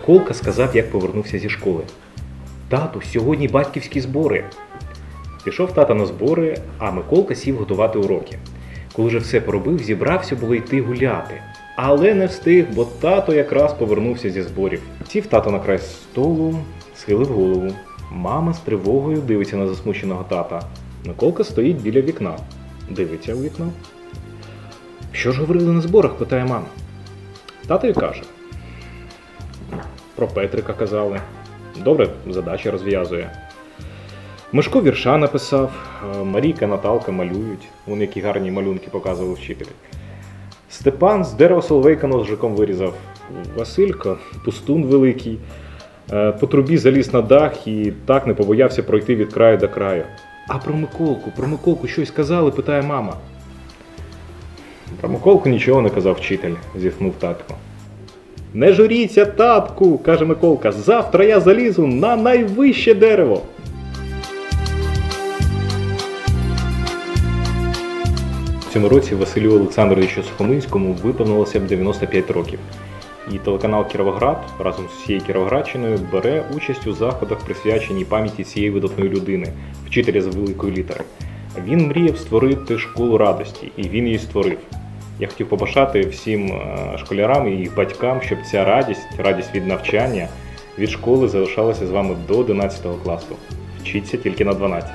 Миколка сказав, як повернувся зі школи. Тату, сьогодні батьківські збори. Пішов тата на збори, а Миколка сів готувати уроки. Коли вже все поробив, зібрався було йти гуляти. Але не встиг, бо тато якраз повернувся зі зборів. Сів тато на край столу, схилив голову. Мама з тривогою дивиться на засмученого тата. Миколка стоїть біля вікна. Дивиться у вікно. Що ж говорили на зборах? питає мама. Тато й каже. Про Петрика казали. Добре, задачі розв'язує. Мишко вірша написав, е, Марійка, Наталка малюють. Вони які гарні малюнки показували вчителі. Степан з дерева соловейка ножиком вирізав. Василько, пустун великий. Е, По трубі заліз на дах і так не побоявся пройти від краю до краю. А про Миколку, про Миколку щось казали, питає мама. Про Миколку нічого не казав вчитель, зітхнув татко. Не журіться, татку, каже Миколка, завтра я залізу на найвище дерево. В цьому році Василю Олександровичу Сухомлинському виповнилося б 95 років. І телеканал Кіровоград разом з усією Кіровоградщиною бере участь у заходах, присвяченій пам'яті цієї видатної людини, вчителя з великої літери. Він мріяв створити школу радості, і він її створив. Я хотів побажати всім е, школярам і їх батькам, щоб ця радість, радість від навчання від школи залишалася з вами до 11 класу. Вчіться тільки на 12.